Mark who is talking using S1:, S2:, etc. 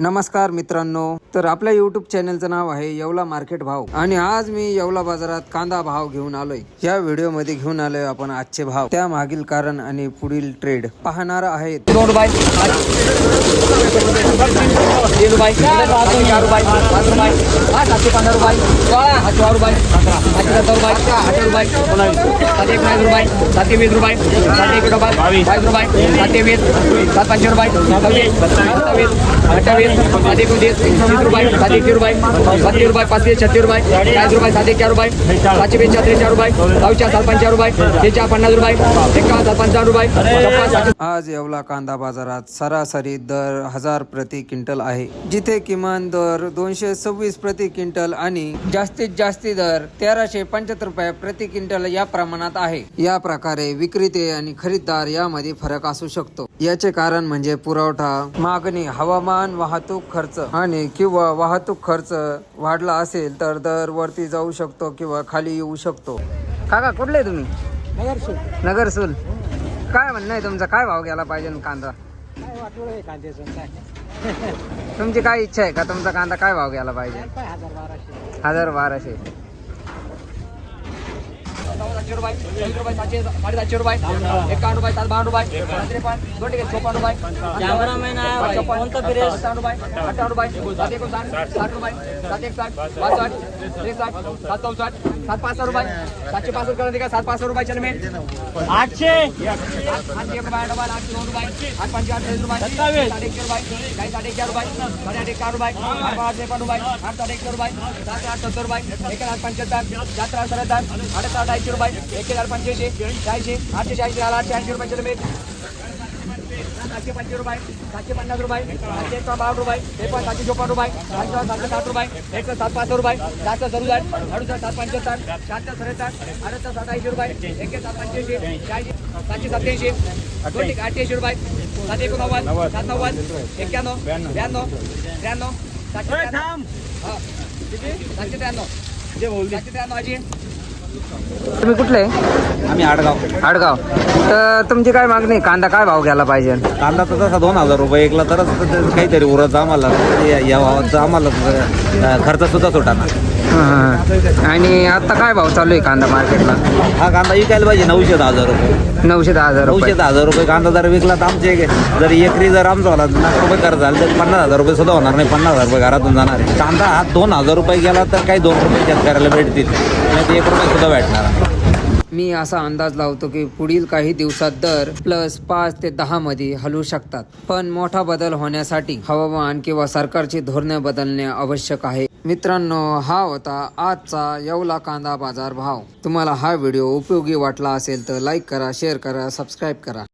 S1: नमस्कार मित्रांनो तर आपल्या युट्यूब चॅनलचं नाव आहे येवला मार्केट भाव. आणि आज मी येवला बाजारात कांदा भाव घेऊन आलोय. या व्हिडिओमध्ये घेऊन आलोय आपण आजचे भाव. त्या मागील कारण आणि पुढील ट्रेड पाहणार आहेत.
S2: सातशे पंधरा रुपये. सोळा हा रुपये. सातशे सत्तर रुपये. आठशे रुपये. सात एक रुपये. सातशे वीस रुपये. सात एक रुपये बावीस रुपये. सातशे वीस सात पाचशे रुपये. सव्वीस सत्तावीस अठ्ठावीस सात एकोणतीस तीस रुपये. सात एकशे रुपये. सातशे रुपये पाचशे छत्तीस रुपये. चाळीस रुपये सात एक चार रुपये. सातशे वीस छत्तीस चार रुपये. सहाशे सात पंचाळीस रुपये. ते चार पन्नास रुपये. एकावन्न सात पंचावन्न रुपये.
S1: आज येवला कांदा बाजारात सरासरी दर हजार प्रति क्विंटल आहे. जिथे किमान दर दोनशे सव्वीस प्रति क्विंटल आणि जास्तीत जास्ती दर तेराशे पंच्याहत्तर रुपये प्रति क्विंटल या प्रमाणात आहे. या प्रकारे विक्रेते आणि खरीददार यामध्ये फरक असू शकतो. याचे कारण म्हणजे पुरवठा मागणी हवामान वाहतूक खर्च आणि किंवा वाहतूक खर्च वाढला असेल तर दर वरती जाऊ शकतो किंवा खाली येऊ शकतो. काका कुठले तुम्ही? नगरसूल. काय म्हणणं आहे तुमचा? काय भाव गेला पाहिजे कांदा? तुमची काय इच्छा आहे का? तुमचा कांदा काय भाव गेला पाहिजे? हजार बाराशे.
S2: सातशे रुपये दोनशे रुपये सातशे साडेसातशे रुपये एकावन्न रुपये सात बावन्न रुपये त्रेपन्न दोन टिकेट चोपन्न रुपये छप्पन्न सत्तावन्न रुपये अठ्ठावन्न रुपये सात एकोणसाठ साठ रुपये सात एक साठ पासष्ट त्रेसष्ट सात चौसष्ट सात पासष्ट रुपये सातशे पासष्ट करून का सात पासष्ट रुपये चलमे
S3: आठशे.
S2: आठ एक रुपये आठ रुपये आठ दोन रुपये आठ पंचे आठ रुपये साठ एकशे रुपये काही साठ एकशे रुपये साडे आठ एकावन्न रुपये आठ पाच त्रेपन्न रुपये आठ साठ एकशे रुपये सात आठ सत्तर रुपये एक आठ पंच्याहत्तर चार आठ सत्तर आठ साठ ऐंशी रुपये एक हजार पंच्याऐंशी शहाऐंशी आठशे शहाऐंशी झाला आठशे ऐंशी रुपये चल सातशे पंचवीस रुपये सातशे पन्नास रुपये सातशे एक बावन्न रुपये त्रेपन्न सातशे चोपन्न रुपये सातशे सातशे साठ रुपये एक सात पाच रुपये सातशे सदुसाठ अडुसष्ट सात पंच्याहत्तर शहात्तर सत्तर अडत्तर सात ऐंशी रुपये एक सात पंच्याऐंशी शहाऐंशी सातशे सत्याऐंशी दोन एक अठ्ठ्याऐंशी रुपये सात एकोणनव्वद सात नव्वद एक्क्याण्णव ब्याण्णव त्र्याण्णव सातशे त्र्याण्णव. हा. सातशे त्र्याण्णव. सातशे त्र्याण्णव अजी
S1: तुम्ही कुठले?
S4: आम्ही आडगाव.
S1: आडगाव. तर तुमची काय मागणी? कांदा काय भाव गेला पाहिजे?
S4: कांदा तर तसा दोन हजार रुपये एकला तरच तर काहीतरी उरत आम्हाला या- भावाचा आम्हाला खर्च सुद्धा सुटाना.
S1: हं. आणि आता काय भाव चालू आहे कांदा मार्केटला
S4: हा कांदा विकायला पाहिजे नऊशे दहा हजार रुपये
S1: नऊशे दहा हजार
S4: नऊशे
S1: रुपये
S4: दहा हजार रुपये कांदा जर विकला तर आमचे जर एकरी जर आमचा होला लाख रुपये खर्च झाला तर पन्नास हजार रुपये सुद्धा होणार नाही पन्नास हजार रुपये घरातून जाणार आहे. कांदा हा दोन हजार रुपये गेला तर काही दोन रुपये शेतकऱ्याला भेटतील नाही तर एक रुपये सुद्धा भेटणार.
S1: मी असा अंदाज लावतो की पुढील काही दिवसात दर प्लस पाच ते दहा मध्ये हलू शकतात पण मोठा बदल होण्यासाठी हवामान किंवा सरकारची धोरणे बदलणे आवश्यक आहे मित्रांनो हा होता आजचा येवला कांदा बाजार भाव. तुम्हाला हा व्हिडिओ उपयोगी वाटला असेल तर लाईक करा शेअर करा सबस्क्राईब करा.